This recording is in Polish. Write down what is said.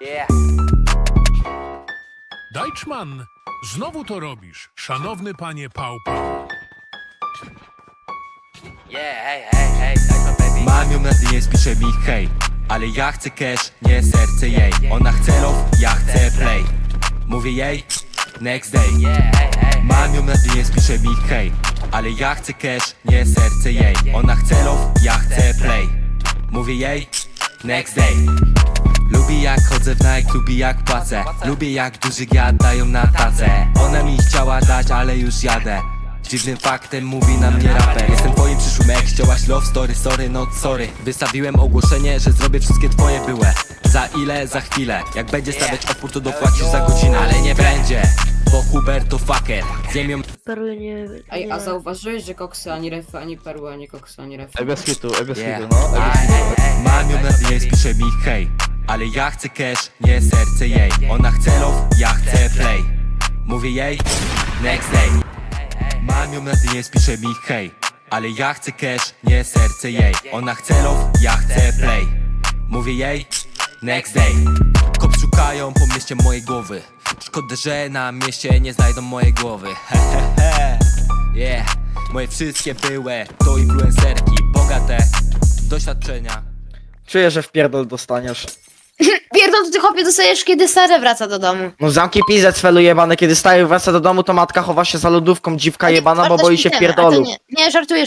Yeah. Dajczman, znowu to robisz, szanowny panie Pałpa. Yeah, hey, hey, hey, that's my baby. Mam ją na dnie, pisze mi hej Ale ja chcę cash, nie serce jej Ona chce love, ja chcę play Mówię jej, next day Yeah, hey, hey. Mam ją na dnie, pisze mi hej Ale ja chcę cash, nie serce jej Ona chce love, ja chcę play Mówię jej, next day Lubi jak chodzę w Nike, lubi jak płacę Lubię jak duży giat dają na tacę Ona mi chciała dać, ale już jadę Dziwnym faktem mówi na mnie raper Jestem twoim przyszłym jak chciałaś love story, sorry, not sorry Wystawiłem ogłoszenie, że zrobię wszystkie twoje byłe Za ile? Za chwilę Jak będzie stawiać opór, to dopłacisz za godzinę Ale nie będzie, bo Hubert to fucker Zjem ją Perły nie... Ej, a zauważyłeś, że koksy ani refy, ani perły, ani koksy, ani refy? Ej, bez hitu, ej, bez Yeah. hitu, no, ej, bez hitu. Mam ją na dnie, pisze mi hej Ale ja chcę cash, nie serce jej. Ona chce love, ja chcę play. Mówię jej, next day. Mam ją na dnie, pisze mi hej. Ale ja chcę cash, nie serce jej. Ona chce love, ja chcę play. Mówię jej, next day. Kop szukają po mieście mojej głowy. Szkoda, że na mieście nie znajdą mojej głowy. Hehehe, yeah. Moje wszystkie były to influencerki. Bogate. Doświadczenia. Czuję, że w pierdol dostaniesz. Pierdol, to ty chłopie dostajesz, kiedy stary wraca do domu. No zamknij pizdę, cwelu jebane, kiedy staje wraca do domu, to matka chowa się za lodówką, dziwka jebana, bo boi się śpiewna, a to pierdolu. Nie, nie żartuję,